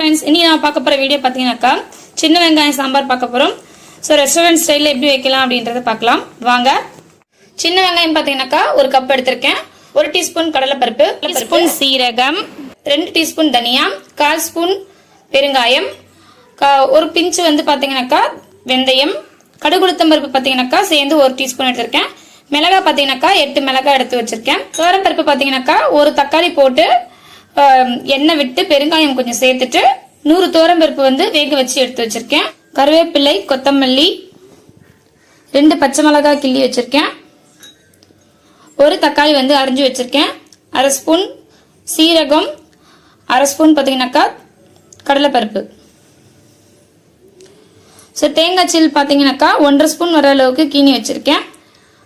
Friends இனி நான் பார்க்க போகிற வீடியோ பார்த்தீங்கன்னாக்கா சின்ன வெங்காயம் சாம்பார் பார்க்க போகிறோம் ஸோ ரெஸ்டாரண்ட் ஸ்டைலில் எப்படி வைக்கலாம் அப்படின்றத பார்க்கலாம். வாங்க. சின்ன வெங்காயம் பார்த்தீங்கன்னாக்கா ஒரு கப் எடுத்திருக்கேன். ஒரு டீஸ்பூன் கடலைப்பருப்பு ஸ்பூன் சீரகம். ரெண்டு டீஸ்பூன் தனியா கால் ஸ்பூன் பெருங்காயம். ஒரு பிஞ்சு வந்து பார்த்தீங்கன்னாக்கா வெந்தயம். கடுகுளுத்தம் பருப்பு பார்த்தீங்கன்னாக்கா சேர்ந்து ஒரு டீஸ்பூன் எடுத்திருக்கேன். மிளகாய் பார்த்தீங்கன்னாக்கா எட்டு மிளகாய் எடுத்து வச்சிருக்கேன். பருப்பு பார்த்தீங்கன்னாக்கா ஒரு தக்காளி போட்டு எண்ணெய் விட்டு பெருங்காயம் கொஞ்சம் சேர்த்துட்டு நூறு பருப்பு வந்து வேக வச்சு எடுத்து வச்சிருக்கேன். கருவேப்பிலை கொத்தமல்லி ரெண்டு பச்சை மிளகாய் கிள்ளி வச்சிருக்கேன். ஒரு தக்காளி வந்து அரிஞ்சு வச்சிருக்கேன். அரை ஸ்பூன் சீரகம் அரை ஸ்பூன் பார்த்தீங்கன்னாக்கா கடலைப்பருப்பு. ஸோ தேங்காய் சில் பார்த்தீங்கன்னாக்கா ஒன்றரை ஸ்பூன் வர அளவுக்கு கீனி வச்சிருக்கேன்.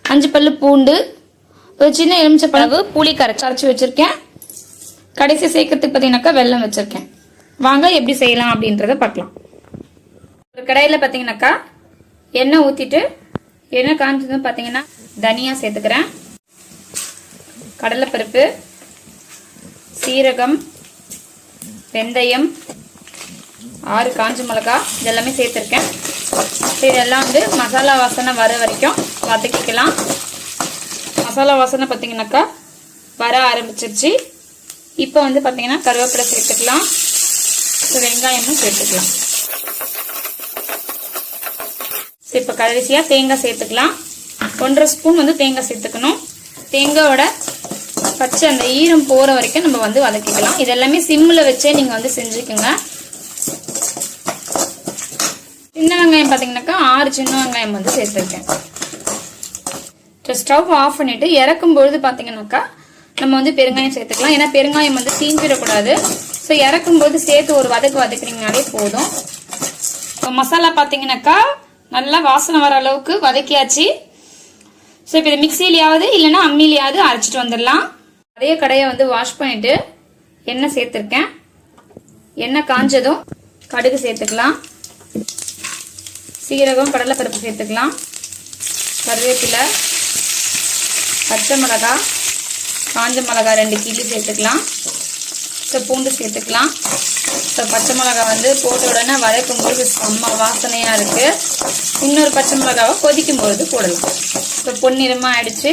அஞ்சு பல்லு பூண்டு ஒரு சின்ன எலுமிச்சை பழகு புளி கரைச்சி. அரைச்சி வச்சிருக்கேன். கடைசி சேர்க்கறதுக்கு பார்த்தீங்கன்னாக்கா வெல்லம் வச்சுருக்கேன். வாங்க எப்படி செய்யலாம் அப்படின்றத பார்க்கலாம். ஒரு கடையில் பார்த்தீங்கன்னாக்கா எண்ணெய் ஊற்றிட்டு எண்ணெய் காஞ்சதும் பார்த்தீங்கன்னா தனியா சேர்த்துக்கிறேன். கடலைப்பருப்பு சீரகம் வெந்தயம் ஆறு காஞ்ச மிளகா இதெல்லாமே சேர்த்துருக்கேன். சரி இதெல்லாம் வந்து மசாலா வாசனை வர வரைக்கும் வதக்கிக்கலாம். மசாலா வாசனை பார்த்தீங்கன்னாக்கா வர ஆரம்பிச்சிருச்சு. இப்போ வந்து பார்த்தீங்கன்னா கருவேப்பிலை சேர்த்துக்கலாம். வெங்காயமும் சேர்த்துக்கலாம். இப்போ கடைசியாக தேங்காய் சேர்த்துக்கலாம். ஒன்றரை ஸ்பூன் வந்து தேங்காய் சேர்த்துக்கணும். தேங்காயோட பச்சை அந்த ஈரம் போகிற வரைக்கும் நம்ம வந்து வதக்கிக்கலாம். இதெல்லாமே சிம்மில் வச்சே நீங்கள் வந்து செஞ்சுக்கோங்க. சின்ன வெங்காயம் பார்த்தீங்கன்னாக்கா ஆறு சின்ன வெங்காயம் வந்து சேர்த்துருக்கேன். ஸ்டவ் ஆஃப் பண்ணிவிட்டு இறக்கும்பொழுது பார்த்தீங்கன்னாக்கா நம்ம வந்து பெருங்காயம் சேர்த்துக்கலாம். ஏன்னா பெருங்காயம் வந்து தீஞ்சிடக்கூடாது. ஸோ இறக்கும் போது சேர்த்து ஒரு வதக்கு வதக்குனீங்கனாலே போதும். இப்போ மசாலா பார்த்தீங்கன்னாக்கா நல்லா வாசனை வர அளவுக்கு வதக்கியாச்சு. ஸோ இப்போ இது மிக்சிலையாவது இல்லைன்னா அம்மிலையாவது அரைச்சிட்டு வந்துடலாம். அதே கடையை வந்து வாஷ் பண்ணிட்டு எண்ணெய் சேர்த்துருக்கேன். எண்ணெய் காஞ்சதும் கடுகு சேர்த்துக்கலாம். சீரகம் கடலைப்பருப்பு சேர்த்துக்கலாம். கருவேப்பிலை பச்சை மிளகா காஞ்ச மிளகா ரெண்டு கிள்ளி சேர்த்துக்கலாம். ஸோ பூண்டு சேர்த்துக்கலாம். ஸோ பச்சை மிளகா வந்து போட்ட உடனே வதக்கும் போது செம்ம வாசனையாக இருக்குது இன்னொரு பச்சை மிளகாவை கொதிக்கும் பொழுது போடலாம். ஸோ பொன்னிறமாக ஆயிடுச்சு.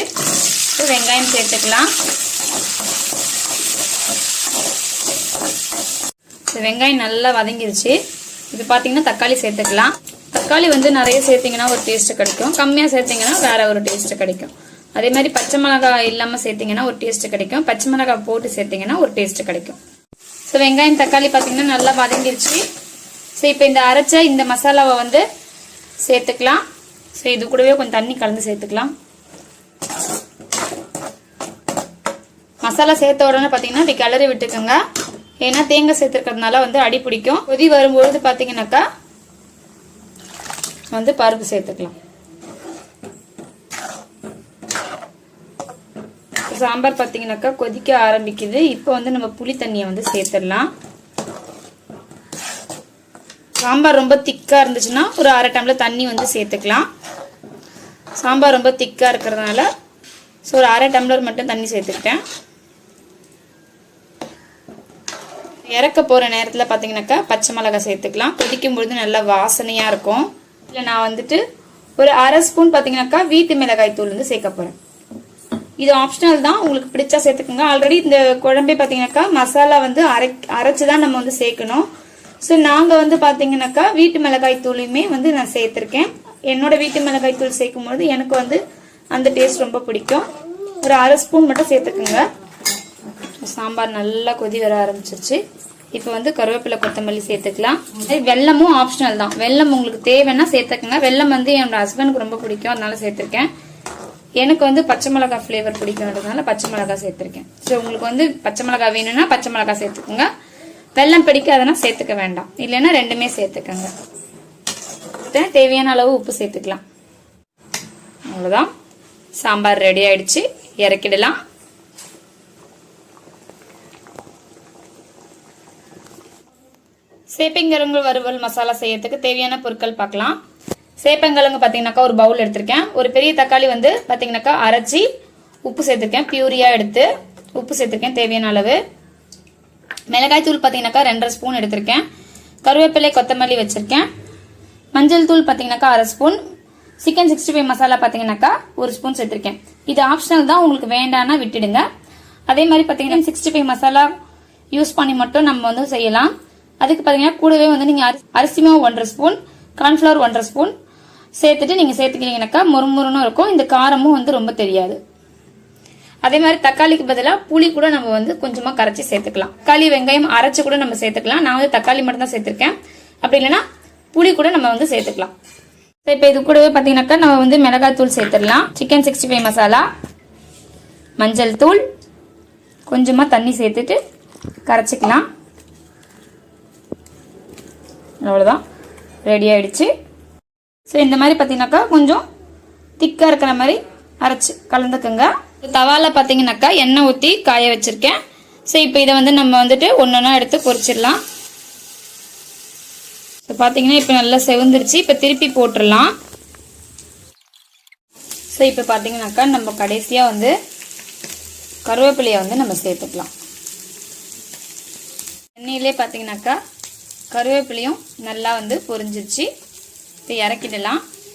ஸோ வெங்காயம் சேர்த்துக்கலாம். ஸோ வெங்காயம் நல்லா வதங்கிருச்சு. இப்போ பார்த்தீங்கன்னா தக்காளி சேர்த்துக்கலாம். தக்காளி வந்து நிறைய சேர்த்திங்கன்னா ஒரு டேஸ்ட்டு கிடைக்கும். கம்மியாக சேர்த்திங்கன்னா வேறு ஒரு டேஸ்ட்டு கிடைக்கும். அதே மாதிரி பச்சை மிளகாய் இல்லாமல் சேர்த்தீங்கன்னா ஒரு டேஸ்ட் கிடைக்கும். பச்சை மிளகாய் போட்டு சேர்த்தீங்கன்னா ஒரு டேஸ்ட் கிடைக்கும். ஸோ வெங்காயம் தக்காளி பார்த்தீங்கன்னா நல்லா வதங்கிடுச்சு ஸோ இப்போ இந்த அரைச்ச இந்த மசாலாவை வந்து சேர்த்துக்கலாம். ஸோ இது கூடவே கொஞ்சம் தண்ணி கலந்து சேர்த்துக்கலாம். மசாலா சேர்த்த உடனே பார்த்தீங்கன்னா இப்படி கிளறி விட்டுக்கோங்க. ஏன்னா தேங்காய் சேர்த்துருக்கிறதுனால வந்து அடி பிடிக்கும். கொதி வரும்பொழுது பார்த்தீங்கன்னாக்கா வந்து பருப்பு சேர்த்துக்கலாம். சாம்பார் பார்த்தீங்கன்னாக்கா கொதிக்க ஆரம்பிக்குது. இப்போ வந்து நம்ம புளி தண்ணியை வந்து சேர்த்துடலாம். சாம்பார் ரொம்ப திக்காக இருந்துச்சுன்னா ஒரு அரை டம்ளர் தண்ணி வந்து சேர்த்துக்கலாம். சாம்பார் ரொம்ப திக்காக இருக்கிறதுனால ஸோ ஒரு அரை டம்ளர் மட்டும் தண்ணி சேர்த்துக்கிட்டேன். இறக்க போகிற நேரத்தில் பார்த்தீங்கன்னாக்கா பச்சை மிளகாய் சேர்த்துக்கலாம். கொதிக்கும் பொழுது நல்லா வாசனையாக இருக்கும். இல்லை நான் வந்துட்டு ஒரு அரை ஸ்பூன் பார்த்தீங்கன்னாக்கா வீட்டு மிளகாய் தூள் வந்து சேர்க்க போகிறேன் இது ஆப்ஷனல் தான். உங்களுக்கு பிடிச்சா சேர்த்துக்கோங்க. ஆல்ரெடி இந்த குழம்பே பார்த்தீங்கன்னாக்கா மசாலா வந்து அரை அரைச்சி தான் நம்ம வந்து சேர்க்கணும். ஸோ நாங்கள் வந்து பார்த்தீங்கன்னாக்கா வீட்டு மிளகாய் தூளையுமே வந்து நான் சேர்த்துருக்கேன். என்னோட வீட்டு மிளகாய் தூள் சேர்க்கும் பொழுது எனக்கு வந்து அந்த டேஸ்ட் ரொம்ப பிடிக்கும். ஒரு அரை ஸ்பூன் மட்டும் சேர்த்துக்குங்க. சாம்பார் நல்லா கொதி வர ஆரம்பிச்சிருச்சு. இப்போ வந்து கருவேப்பிலை கொத்தமல்லி சேர்த்துக்கலாம். அதே வெல்லமும் ஆப்ஷனல் தான். வெல்லம் உங்களுக்கு தேவைன்னா சேர்த்துக்கோங்க. வெல்லம் வந்து என்னோட ஹஸ்பண்டுக்கு ரொம்ப பிடிக்கும். அதனால சேர்த்துருக்கேன். எனக்கு வந்து பச்சை மிளகாய் ஃப்ளேவர் பிடிக்கும்ன்றதுனால பச்சை மிளகாய் சேர்த்துருக்கேன். ஸோ உங்களுக்கு வந்து பச்சை மிளகாய் வேணும்னா பச்சை மிளகாய் சேர்த்துக்கோங்க. வெல்லம் பிடிக்காதனா சேர்த்துக்க வேண்டாம். இல்லைன்னா ரெண்டுமே சேர்த்துக்கோங்க. தேவையான அளவு உப்பு சேர்த்துக்கலாம். அவ்வளோதான் சாம்பார் ரெடி ஆயிடுச்சு. இறக்கிடலாம். சேப்பங்கிழங்கு வறுவல் மசாலா செய்யறதுக்கு தேவையான பொருட்கள் பார்க்கலாம். சேப்பங்கிழங்கு பார்த்தீங்கன்னாக்கா ஒரு பவுல் எடுத்திருக்கேன். ஒரு பெரிய தக்காளி வந்து பார்த்தீங்கன்னாக்கா அரைச்சி உப்பு சேர்த்துருக்கேன். பியூரியாக எடுத்து உப்பு சேர்த்துருக்கேன் தேவையான அளவு. மிளகாய் தூள் பார்த்தீங்கன்னாக்கா ரெண்டரை ஸ்பூன் எடுத்திருக்கேன். கருவேப்பிலை கொத்தமல்லி வச்சுருக்கேன். மஞ்சள் தூள் பார்த்தீங்கன்னாக்கா அரை spoon. Chicken sixty five masala பார்த்தீங்கன்னாக்கா ஒரு ஸ்பூன் சேர்த்துருக்கேன். இது ஆப்ஷனல் தான் உங்களுக்கு வேண்டாம்னா விட்டுடுங்க. அதே மாதிரி பார்த்தீங்கன்னா சிக்ஸ்டி ஃபைவ் மசாலா யூஸ் பண்ணி மட்டும் நம்ம வந்து செய்யலாம். அதுக்கு பார்த்தீங்கன்னா கூடவே வந்து நீங்கள் அரிசி மாவு ஒன்றரை ஸ்பூன் கார்ன்ஃப்ளவர் ஒன்றரை ஸ்பூன் சேர்த்துட்டு நீங்கள் சேர்த்துக்கிறீங்கனாக்கா முறுமுறுன்னு இருக்கும். இந்த காரமும் வந்து ரொம்ப தெரியாது. அதே மாதிரி தக்காளிக்கு பதிலாக புளி கூட நம்ம வந்து கொஞ்சமாக கரைச்சி சேர்த்துக்கலாம். தக்காளி வெங்காயம் அரைச்சி கூட நம்ம சேர்த்துக்கலாம். நான் வந்து தக்காளி மட்டும் தான் சேர்த்துருக்கேன். அப்படி இல்லைன்னா புளி கூட நம்ம வந்து சேர்த்துக்கலாம். இப்போ இது கூடவே பார்த்தீங்கன்னாக்கா நம்ம வந்து மிளகாய் தூள் சேர்த்துடலாம். சிக்கன் சிக்ஸ்டி ஃபைவ் மசாலா மஞ்சள் தூள் கொஞ்சமாக தண்ணி சேர்த்துட்டு கரைச்சிக்கலாம். அவ்வளோதான் ரெடி ஆயிடுச்சு. ஸோ இந்த மாதிரி பார்த்தீங்கன்னாக்கா கொஞ்சம் திக்காக இருக்கிற மாதிரி அரைச்சி கலந்துக்குங்க. தவாவில் பார்த்தீங்கன்னாக்கா எண்ணெய் ஊற்றி காய வச்சுருக்கேன். ஸோ இப்போ இதை வந்து நம்ம வந்துட்டு ஒன்று ஒன்றா எடுத்து பொரிச்சிடலாம். இப்போ பார்த்தீங்கன்னா இப்போ நல்லா செவந்துருச்சு. இப்போ திருப்பி போட்டுடலாம். ஸோ இப்போ பார்த்தீங்கன்னாக்கா நம்ம கடைசியாக வந்து கருவேப்பிலையை வந்து நம்ம சேர்த்துக்கலாம். எண்ணெயிலே பார்த்தீங்கன்னாக்கா கருவேப்பிலையும் நல்லா வந்து பொரிஞ்சிருச்சு. இறக்கிடலாம்.